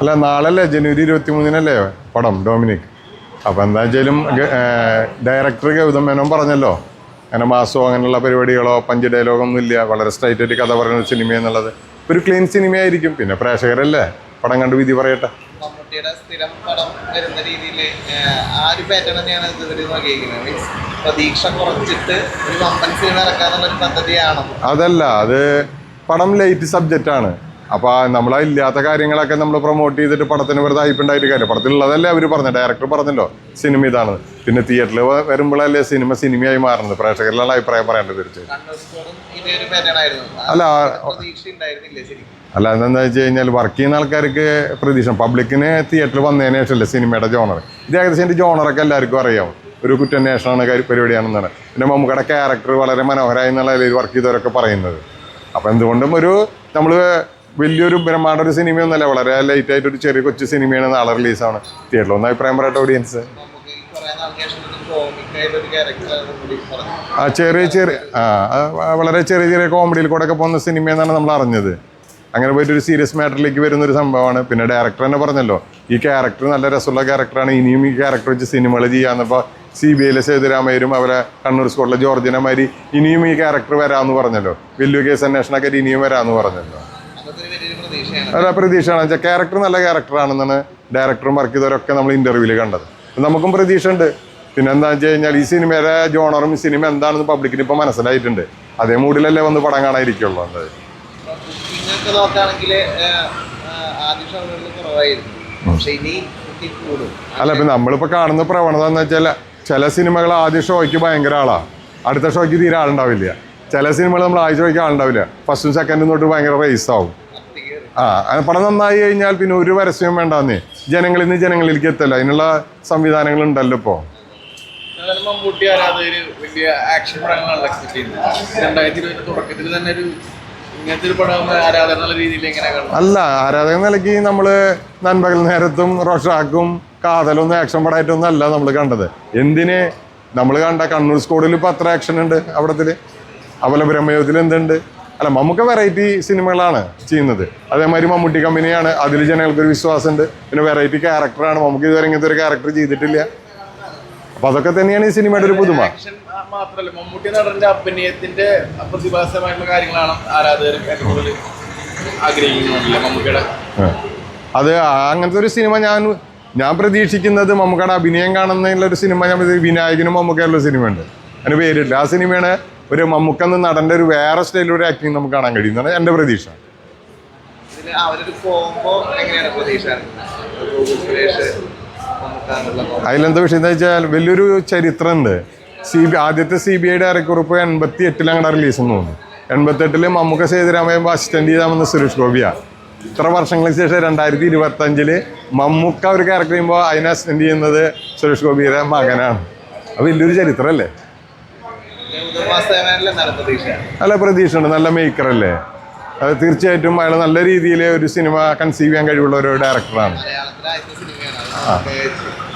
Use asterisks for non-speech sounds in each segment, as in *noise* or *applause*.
അല്ല നാളല്ലേ? ജനുവരി ഇരുപത്തി മൂന്നിനല്ലേ പടം ഡൊമിനിക്. അപ്പം എന്താ വെച്ചാലും ഡയറക്ടർ ഗൗതം മേനോൻ പറഞ്ഞല്ലോ അങ്ങനെ മാസോ അങ്ങനെയുള്ള പരിപാടികളോ പഞ്ച് ഡയലോഗൊന്നും ഇല്ല. വളരെ സ്ട്രൈറ്റ് ആയിട്ട് കഥ പറയുന്ന സിനിമ എന്നുള്ളത്. ഒരു ക്ലീൻ സിനിമയായിരിക്കും പിന്നെ പ്രേക്ഷകരല്ലേ? പടം കണ്ട് വിധി പറയട്ടെ. മമ്മൂട്ടിയുടെ സ്ഥിരം പടം വരുന്ന രീതിയിൽ ആ ഒരു പാറ്റേൺ തന്നെയാണ് ഇതുവരെ നോക്കിയിരിക്കുന്നത്. മീൻസ് പ്രതീക്ഷ കുറച്ചിട്ട് ഒരു വമ്പൻ സിനിമ ഇറക്കാന്നുള്ള ഒരു പദ്ധതിയാണോ അതല്ല അത് പടം ലൈറ്റ് സബ്ജക്റ്റ് ആണ്. അപ്പോൾ നമ്മളെ ഇല്ലാത്ത കാര്യങ്ങളൊക്കെ നമ്മൾ പ്രൊമോട്ട് ചെയ്തിട്ട് പടത്തിന് വെറുതെ ഹൈപ്പുണ്ടായിട്ട് കാര്യം പടത്തിലുള്ളതല്ലേ അവർ പറഞ്ഞു ഡയറക്ടർ പറഞ്ഞല്ലോ സിനിമ ഇതാണ്. പിന്നെ തിയേറ്ററിൽ വരുമ്പോഴല്ലേ സിനിമ സിനിമയായി മാറുന്നത്. പ്രേക്ഷകരിലുള്ള അഭിപ്രായം പറയേണ്ടത് തീർച്ചയായും അല്ല അല്ല എന്താണെന്ന് വെച്ച് കഴിഞ്ഞാൽ വർക്ക് ചെയ്യുന്ന ആൾക്കാർക്ക് പ്രതീക്ഷ പബ്ലിക്കിന് തിയേറ്ററിൽ വന്നതിന് ശേഷമല്ലേ സിനിമയുടെ ജോണർ ഇത് ഏകദേശം എന്റെ ജോണറൊക്കെ എല്ലാവർക്കും അറിയാം. ഒരു കുറ്റാന്വേഷണമാണ് പരിപാടിയാണെന്നാണ്. പിന്നെ മമ്മൂക്കയുടെ ക്യാരക്ടർ വളരെ മനോഹരമായി എന്നുള്ള വർക്ക് ചെയ്തവരൊക്കെ പറയുന്നത്. അപ്പോൾ എന്തുകൊണ്ടും ഒരു നമ്മൾ വലിയൊരു ബ്രഹ്മാണ്ട ഒരു സിനിമയൊന്നുമല്ല. വളരെ ലൈറ്റ് ആയിട്ട് ഒരു ചെറിയ കൊച്ചു സിനിമയാണ് നാളെ റിലീസാണ് തിയേറ്ററിൽ ഒന്ന് അഭിപ്രായം പറയട്ടെ ഓഡിയൻസ് ആ ചെറിയ ചെറിയ ആ വളരെ ചെറിയ ചെറിയ കോമഡിയിൽ കൂടെ ഒക്കെ പോകുന്ന സിനിമ എന്നാണ് നമ്മൾ അറിഞ്ഞത്. അങ്ങനെ പോയിട്ട് ഒരു സീരിയസ് മാറ്ററിലേക്ക് വരുന്ന ഒരു സംഭവമാണ്. പിന്നെ ഡയറക്ടർ തന്നെ പറഞ്ഞല്ലോ ഈ ക്യാരക്ടർ നല്ല രസമുള്ള ക്യാരക്ടറാണ് ഇനിയും ഈ ക്യാരക്ടർ വെച്ച് സിനിമകൾ ചെയ്യാന്നപ്പോൾ സി ബി ഐയിലെ സേതുരാമയരും അവരെ കണ്ണൂർ സ്കൂളിലെ ജോർജിനമാരി ഇനിയും ഈ ക്യാരക്ടർ വരാമെന്ന് പറഞ്ഞല്ലോ. വലിയ കേസ് അന്വേഷണക്കാർ ഇനിയും വരാമെന്ന് പറഞ്ഞല്ലോ. ഒരു പ്രതീക്ഷയാണ്. ക്യാരക്ടർ നല്ല ക്യാരക്ടറാണെന്നാണ് ഡയറക്ടറും വർക്ക് ചെയ്തവരൊക്കെ നമ്മൾ ഇന്റർവ്യൂവിൽ കണ്ടത്. നമുക്കും പ്രതീക്ഷ ഉണ്ട്. പിന്നെ എന്താ വെച്ച് കഴിഞ്ഞാൽ ഈ സിനിമയുടെ ജോണറും ഈ സിനിമ എന്താണെന്ന് പബ്ലിക്കിന് ഇപ്പം മനസ്സിലായിട്ടുണ്ട്. അതേ മൂഡിലല്ലേ വന്ന് പടം കാണാതിരിക്കുള്ളൂ ബുക്കിംഗ് അല്ല ഇപ്പം നമ്മളിപ്പോൾ കാണുന്ന പ്രവണത എന്ന് വെച്ചാൽ ചില സിനിമകൾ ആദ്യ ഷോയ്ക്ക് ഭയങ്കര ആളാണ് അടുത്ത ഷോയ്ക്ക് തീരെ ആളുണ്ടാവില്ല. ചില സിനിമകൾ നമ്മൾ ആഴ്ച വയ്ക്കാൻ ആളുണ്ടാവില്ല ഫസ്റ്റും സെക്കൻഡും തൊട്ട് ഭയങ്കര റേസ് ആവും. ആ പടം നന്നായി കഴിഞ്ഞാൽ പിന്നെ ഒരു പരസ്യവും വേണ്ടാന്നേ. ജനങ്ങളിൽ നിന്ന് ജനങ്ങളിലേക്ക് എത്തല്ല. അതിനുള്ള സംവിധാനങ്ങൾ ഉണ്ടല്ലോ ഇപ്പോ. മമ്മൂട്ടി വലിയ ആക്ഷൻ പടങ്ങളാണ് എക്സ്പെക്ട് ചെയ്യുന്നത്. രണ്ടായിരത്തി ഇരുപതിന്റെ തുടക്കത്തിൽ തന്നെ ഒരു അല്ല ആരാധക നിലയ്ക്ക് നമ്മൾ നൻപകൽ നേരത്തും റോഷാക്കും കാതലൊന്നും ആക്ഷൻ പടമായിട്ടൊന്നും അല്ല നമ്മൾ കണ്ടത്. എന്തിന്? നമ്മൾ കണ്ട കണ്ണൂർ സ്കൂളിൽ ഇപ്പൊ അത്ര ആക്ഷൻ ഉണ്ട് അവിടത്തിൽ അതുപോലെ ബ്രഹ്മയുഗത്തിൽ എന്തുണ്ട് അല്ല നമുക്ക് വെറൈറ്റി സിനിമകളാണ് ചെയ്യുന്നത്. അതേമാതിരി മമ്മൂട്ടി കമ്പനിയാണ്. അതിൽ ജനങ്ങൾക്കൊരു വിശ്വാസമുണ്ട്. പിന്നെ വെറൈറ്റി ക്യാരക്ടറാണ് നമുക്ക് ഇതുവരെ ഇങ്ങനത്തെ ഒരു ക്യാരക്ടർ ചെയ്തിട്ടില്ല. അപ്പൊ അതൊക്കെ തന്നെയാണ് ഈ സിനിമയുടെ ഒരു പുതുമ. മാത്രമല്ല മമ്മൂട്ടി നടന്റെ അഭിനയത്തിന്റെ പ്രതിഭാസമായിട്ടുള്ള കാര്യങ്ങളാണ് ആരാധകർ മമ്മൂട്ടിയുടെ. അത് അങ്ങനത്തെ ഒരു സിനിമ ഞാൻ ഞാൻ പ്രതീക്ഷിക്കുന്നത് മമ്മൂക്കയുടെ അഭിനയം കാണുന്നതിനുള്ള ഒരു സിനിമ ഞാൻ വിനായകനും മമ്മൂക്കയുള്ള സിനിമയുണ്ട്. അതിന് പേരില്ല. ആ സിനിമയാണ് ഒരു മമ്മുക്കന്ന് നടന്റെ ഒരു വേറെ സ്റ്റൈലിലൂടെ ആക്ടിങ് നമുക്ക് കാണാൻ കഴിയും എന്റെ പ്രതീക്ഷ. കോംബോ എങ്ങനെയാണ് പ്രതീക്ഷ. അതിലെന്താ വിഷയം എന്താ വെച്ചാൽ വലിയൊരു ചരിത്രമുണ്ട്. സി ബി ആദ്യത്തെ സി ബി ഐയുടെ അരക്കുറിപ്പ് എൺപത്തി എട്ടിൽ അങ്ങനെ റിലീസ് എന്ന് തോന്നുന്നു. എൺപത്തെട്ടിൽ മമ്മൂക്ക സേതുരാമയ്യ അസിസ്റ്റന്റ് ചെയ്താമെന്ന് സുരേഷ് ഗോപിയാണ് ഇത്ര വർഷങ്ങൾക്ക് ശേഷം രണ്ടായിരത്തി ഇരുപത്തി അഞ്ചിൽ മമ്മൂക്ക ഒരു ക്യാരക്ടർ ചെയ്യുമ്പോൾ അതിനെ അസിസ്റ്റന്റ് ചെയ്യുന്നത് സുരേഷ് ഗോപിയുടെ മകനാണ്. അത് വലിയൊരു ചരിത്രമല്ലേ ഗൗതം വാസുദേവനിൽ എന്താണ് പ്രതീക്ഷ നല്ല പ്രതീക്ഷയുണ്ട് നല്ല മേക്കർ അല്ലേ? അത് തീർച്ചയായിട്ടും അയാൾ നല്ല രീതിയിൽ ഒരു സിനിമ കൺസീവ് ചെയ്യാൻ കഴിവുള്ള ഒരു ഡയറക്ടറാണ്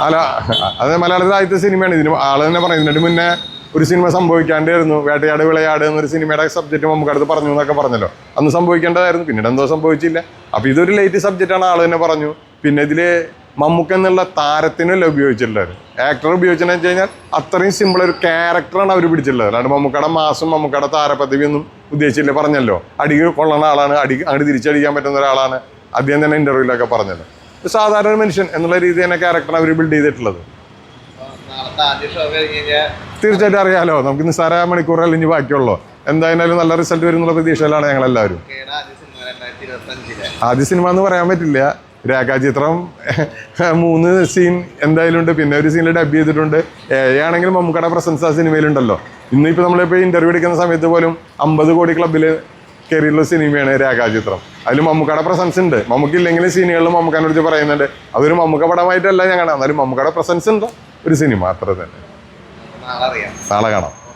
അല്ല അത് മലയാളത്തിലെ ആദ്യത്തെ സിനിമയാണ് ഇതിന് ആൾ തന്നെ പറയുന്നത് ഇതിന് മുന്നേ ഒരു സിനിമ സംഭവിക്കാണ്ടായിരുന്നു. വേട്ടയാട് വിളയാട് എന്നൊരു സിനിമയുടെ സബ്ജക്റ്റ് നമുക്ക് അടുത്ത് പറഞ്ഞു എന്നൊക്കെ പറഞ്ഞല്ലോ. അന്ന് സംഭവിക്കേണ്ടതായിരുന്നു. പിന്നീട് എന്തോ സംഭവിച്ചില്ല. അപ്പോൾ ഇതൊരു ലേറ്റ് സബ്ജക്റ്റാണ് ആൾ തന്നെ പറഞ്ഞു. പിന്നെ ഇതിൽ മമ്മൂക്ക എന്നുള്ള താരത്തിനല്ല ഉപയോഗിച്ചിട്ടുള്ളത്? ആക്ടർ ഉപയോഗിച്ചെന്ന് വെച്ച് കഴിഞ്ഞാൽ അത്രയും സിമ്പിൾ ഒരു ക്യാരക്ടറാണ് അവർ പിടിച്ചിട്ടുള്ളത്. അല്ലാണ്ട് മമ്മൂക്കയുടെ മാസം മമ്മൂക്കയുടെ താരപദവി ഒന്നും ഉദ്ദേശിച്ചില്ല പറഞ്ഞല്ലോ. അടി കൊള്ളണ ആളാണ് അടി അങ്ങോട്ട് തിരിച്ചടിക്കാൻ പറ്റുന്ന ഒരാളാണ് അദ്ദേഹം തന്നെ ഇന്റർവ്യൂലൊക്കെ പറഞ്ഞത്. ഒരു സാധാരണ മനുഷ്യൻ എന്നുള്ള രീതി തന്നെ ക്യാരക്ടർ അവർ ബിൽഡ് ചെയ്തിട്ടുള്ളത്. തീർച്ചയായിട്ടും അറിയാലോ നമുക്ക് നിസ്സാര മണിക്കൂറല്ല അല്ലെങ്കിൽ ബാക്കിയുള്ളൂ. എന്തായാലും നല്ല റിസൾട്ട് വരും എന്നുള്ള പ്രതീക്ഷയിലാണ് ഞങ്ങളെല്ലാവരും. ആദ്യ സിനിമ എന്ന് പറയാൻ പറ്റില്ല. രേഖാചിത്രം *laughs* മൂന്ന് സീൻ എന്തായാലും ഉണ്ട്. പിന്നെ ഒരു സീനിൽ ഡബ് ചെയ്തിട്ടുണ്ട്. ഏഴാണെങ്കിലും ആണെങ്കിലും മമ്മൂക്കയുടെ പ്രസൻസ് ആ സിനിമയിലുണ്ടല്ലോ ഇന്നിപ്പോൾ നമ്മളിപ്പോൾ ഇന്റർവ്യൂ എടുക്കുന്ന സമയത്ത് പോലും അമ്പത് കോടി ക്ലബ്ബിൽ കയറിയുള്ള സിനിമയാണ് രേഖാചിത്രം. അതിൽ മമ്മൂക്കട പ്രസൻസ് ഉണ്ട്. മമ്മൂക്കില്ലെങ്കിലും സീനുകളിൽ മമ്മൂക്കാനെ കുറിച്ച് പറയുന്നുണ്ട്. അതൊരു മമ്മൂക്ക പടമായിട്ടല്ല ഞാൻ കാണാം. എന്നാലും മമ്മൂക്കട പ്രസൻസ് ഉണ്ട്. ഒരു സിനിമ അത്ര തന്നെ. നാളെ കാണാം.